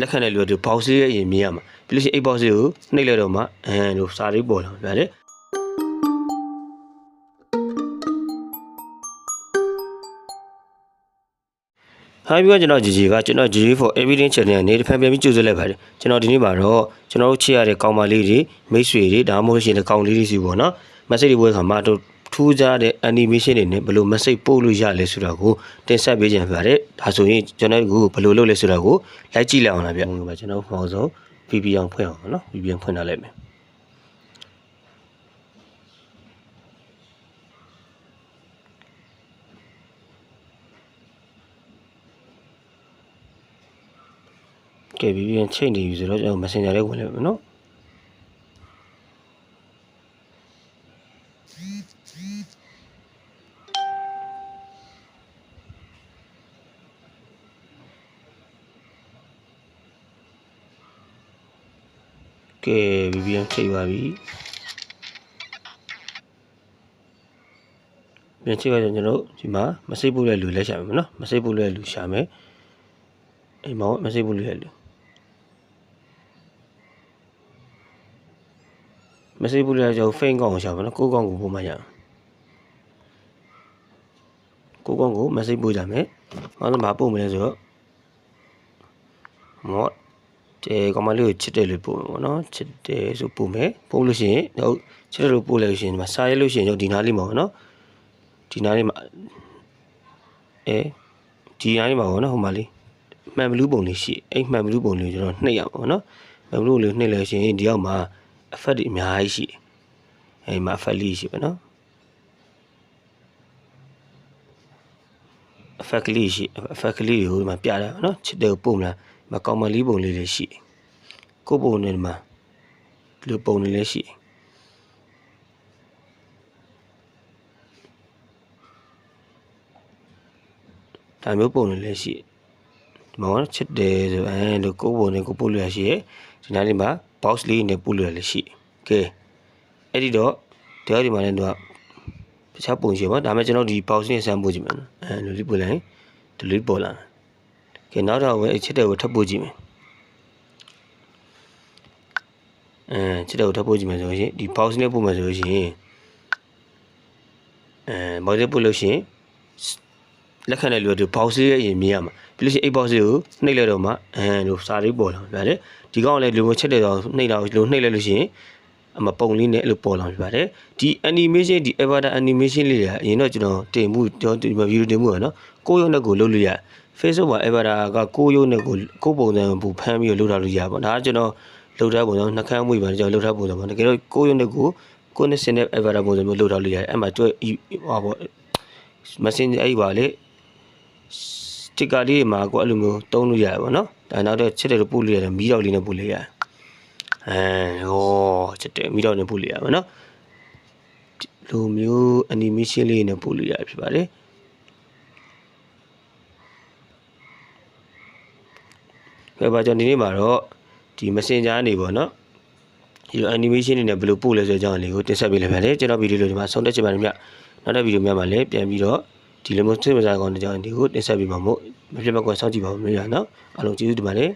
လက်ခံတဲ့လူကဒီ box လေးရဲ့အရင်မြင်ရမှာပြီးလို့ရှိရင်အဲ့ box လေးကိုနှိပ်လိုက်တော့မှအမ်လို့စာလေးပေါ်လာမှာဗျာလေဟိုင်းပြီးတော့ကျွန်တော်ဂျီဂျီကကျွန်တော် GG for evidence channel နဲ့တစ်ဖန်ပြန်ပြီးကြိုဆိုလိုက်ပါတယ်ကျွန်တော်ဒီနေ့မှာတော့ကျွန်တော်တို့ချစ်ရတဲ့ကောင်မလေးတွေမိတ်ဆွေတွေဒါမှမဟုတ်ရှင်တဲ့ကောင်လေးတွေစီပေါ့နော် message တွေပို့ခါမှာတော့ထူးခြားတဲ့ animation တွေနဲ့ဘယ်လို message ပို့လို့ရလဲဆိုတာကိုတင်ဆက်ပေးကြပါတယ် ဒါဆိုရင်ကျွန်တော်တို့ဘယ်လိုလုပ်လဲဆိုတာကိုလိုက်ကြည့်လိုက်အောင်လားဗျဟုတ်ပါကျွန်တော်မှာဆုံး VPN ဖွင့်အောင်နော် VPN ဖွင့်ထားလိုက်မယ်ကဲ VPN ချိန်နေပြီဆိုတော့ကျွန်တော် Messenger လေးဝင်လိုက်မယ်နော် ကဲ VPN ချိန်ပါပြီပြန်ချိန်ပါကျွန်တော်တို့ဒီမှာမစိတ်ပုတ်တဲ့လူလက်ရှာမယ်နော်မစိတ်ပုတ်တဲ့လူရှာမယ်အိမ်မောင်မစိတ်ပုတ်တဲ့လူမစိတ်ပုတ်တဲ့ကျွန်တော်ဖိန်းကောင်ကိုရှာမယ်နော်ကိုးကောင်ကိုပို့မှရအောင်ကိုးကောင်ကိုမစိတ်ပုတ်ကြမယ်ဟောတော့မပို့မလဲဆိုတော့မော့ တဲကောင်မလေးကိုချစ်တယ်လို့ပို့မယ်ပေါ့နော်ချစ်တယ်ဆိုပို့မယ်ပို့လို့ရှိရင်ဟုတ်ချစ်တယ်လို့ပို့လိုက်လို့ရှိရင်ဒီမှာစာရေးလို့ရှိရင်ကျွန်တော်ဒီနားလေးမှာပေါ့နော်ဒီနားလေးမှာအဲဒီနားလေးမှာပေါ့နော်ဟိုမှာလေးမှန်ဘလူးပုံလေးရှိအဲ့မှန်ဘလူးပုံလေးကိုကျွန်တော်နှိပ်ရမှာပေါ့နော်မှန်ဘလူးလေးနှိပ်လို့ရှိရင်ဒီအောက်မှာ effect တွေအများကြီးရှိတယ်အဲ့မှာ effect လေးရှိပါနော် effect ကလေးရှိ effect ကလေးကိုဒီမှာပြတာနော်ချစ်တယ်ကိုပို့မလား မကောင်မလေးပုံလေးလေးရှိတယ်ကိုယ့်ပုံနဲ့ဒီမှာဒီလိုပုံလေးလေးရှိတယ်ဒါမျိုးပုံလေးလေးရှိတယ်ဒီမှာကတော့ချစ်တယ်ဆိုအဲလိုကိုယ့်ပုံနဲ့ကိုယ်ပို့လို့ရရှိတယ်ဒီနားလေးမှာ box လေးနဲ့ပို့လို့ရလည်းရှိတယ်ကဲအဲ့ဒီတော့တရားဒီမှာလည်းတော့တခြားပုံရှိပါဒါပေမဲ့ကျွန်တော်ဒီ box နဲ့ဆမ်းပို့ကြည့်မယ်နော်အဲလိုလေးပို့လိုက် delete ပေါ်လာတယ် ကဲနောက်တော့ဝင်အချစ်တယ်ကိုထပ်ပို့ကြည့်မယ်အဲချစ်တယ်ကိုထပ်ပို့ကြည့်မယ်ဆိုရင်ဒီ box နဲ့ပို့မယ်ဆိုရင်အဲ box နဲ့ပို့လို့ရှိရင်လက်ခံတဲ့လူကဒီ box လေးရဲ့အရင်မြင်ရမှာပြီးလို့ရှိရင်အဲ့ box လေးကိုနှိပ်လိုက်တော့မှအဲလို့စာလေးပေါ်လာမှာဗျာလေဒီကောင်ကလည်းလူမျိုးချက်တယ်တော့နှိပ်တော့လူနှိပ်လိုက်လို့ရှိရင်အမပုံလေးနဲ့အဲ့လိုပေါ်လာပြပါတယ်ဒီ animation ဒီ avatar animation လေးတွေကအရင်တော့ကျွန်တော်တင်မှုကျွန်တော်ဒီမှာ video တင်မှုရနော်ကိုရုံနဲ့ကိုလုပ်လို့ရ Facebook မှာ avatar ကကိုရုံနဲ့ကိုကိုပုံစံပူဖမ်းပြီးတော့လုပ်ထားလို့ရပါဒါကကျွန်တော်လုပ်ထားပုံစံနှကမ်းမှုပဲကျွန်တော်လုပ်ထားပုံစံပါတကယ်တော့ကိုရုံနဲ့ကိုကိုနဲ့စင်တဲ့ avatar ပုံစံမျိုးလုပ်ထားလို့ရတယ်အဲ့မှာတွေ့ဟောပေါ့ messenger အဲ့ပါလေစတစ်ကာလေးမှာကိုအဲ့လိုမျိုးတုံးလို့ရတယ်ပေါ့နော်ဒါနောက်တော့ချစ်တယ်လို့ပို့လို့ရတယ်မီးတော့လေးနဲ့ပို့လို့ရတယ်အဲဟောချစ်တယ်မီးတော့နဲ့ပို့လို့ရပါနော်လိုမျိုး animation လေးနဲ့ပို့လို့ရဖြစ်ပါတယ် ဘယ်ပါကျွန်တော်ဒီနေ့မှာတော့ဒီ messenger နေပေါ့နော်ဒီ animation တွေနဲ့ဘယ်လိုပို့လဲဆိုတဲ့အကြောင်းလေးကိုတင်ဆက်ပေးလိုက်ပါတယ်ကျွန်တော်ဗီဒီယိုလေးဒီမှာဆုံးသက်ချင်ပါတယ်မြတ်နောက်တဲ့ဗီဒီယိုများမှာလည်းပြန်ပြီးတော့ဒီလိုမျိုးသိမစားကောင်းတဲ့အကြောင်းဒီကိုတင်ဆက်ပေးမှာမို့မဖြစ်မကွာစောင့်ကြည့်ပါဦးမြတ်နော်အားလုံးကျေးဇူးတင်ပါတယ်